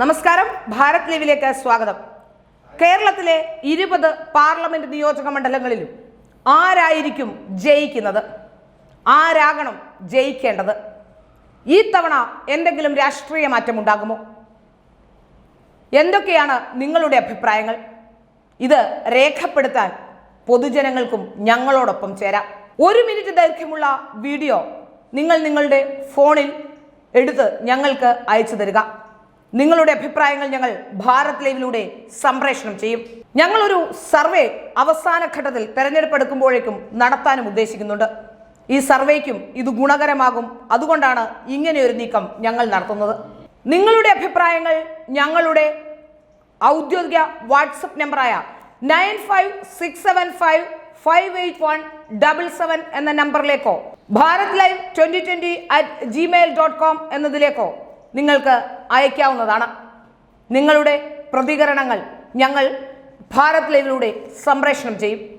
നമസ്കാരം. ഭാരത് ലീവിലേക്ക് സ്വാഗതം. കേരളത്തിലെ ഇരുപത് പാർലമെന്റ് നിയോജക മണ്ഡലങ്ങളിലും ആരായിരിക്കും ജയിക്കുന്നത്? ആരാകണം ജയിക്കേണ്ടത്? ഈ തവണ എന്തെങ്കിലും രാഷ്ട്രീയ മാറ്റം ഉണ്ടാകുമോ എന്തൊക്കെയാണ് നിങ്ങളുടെ അഭിപ്രായങ്ങൾ? ഇത് രേഖപ്പെടുത്താൻ പൊതുജനങ്ങൾക്കും ഞങ്ങളോടൊപ്പം ചേരാം. ഒരു മിനിറ്റ് ദൈർഘ്യമുള്ള വീഡിയോ നിങ്ങൾ നിങ്ങളുടെ ഫോണിൽ എടുത്ത് ഞങ്ങൾക്ക് അയച്ചു തരിക. നിങ്ങളുടെ അഭിപ്രായങ്ങൾ ഞങ്ങൾ ഭാരത് ലൈവിലൂടെ സംപ്രേഷണം ചെയ്യും. ഞങ്ങളൊരു സർവേ അവസാന ഘട്ടത്തിൽ തെരഞ്ഞെടുപ്പ് എടുക്കുമ്പോഴേക്കും നടത്താനും ഉദ്ദേശിക്കുന്നുണ്ട്. ഈ സർവേക്കും ഇത് ഗുണകരമാകും. അതുകൊണ്ടാണ് ഇങ്ങനെയൊരു നീക്കം ഞങ്ങൾ നടത്തുന്നത്. നിങ്ങളുടെ അഭിപ്രായങ്ങൾ ഞങ്ങളുടെ ഔദ്യോഗിക വാട്സപ്പ് നമ്പറായ nine five six seven five five eight one double seven എന്ന നമ്പറിലേക്കോ Bharat live twenty twenty at Gmail dot com എന്നതിലേക്കോ നിങ്ങൾക്ക് അയക്കാവുന്നതാണ്. നിങ്ങളുടെ പ്രതികരണങ്ങൾ ഞങ്ങൾ ഭാരത് ലൈവിലൂടെ സംപ്രേഷണം ചെയ്യും.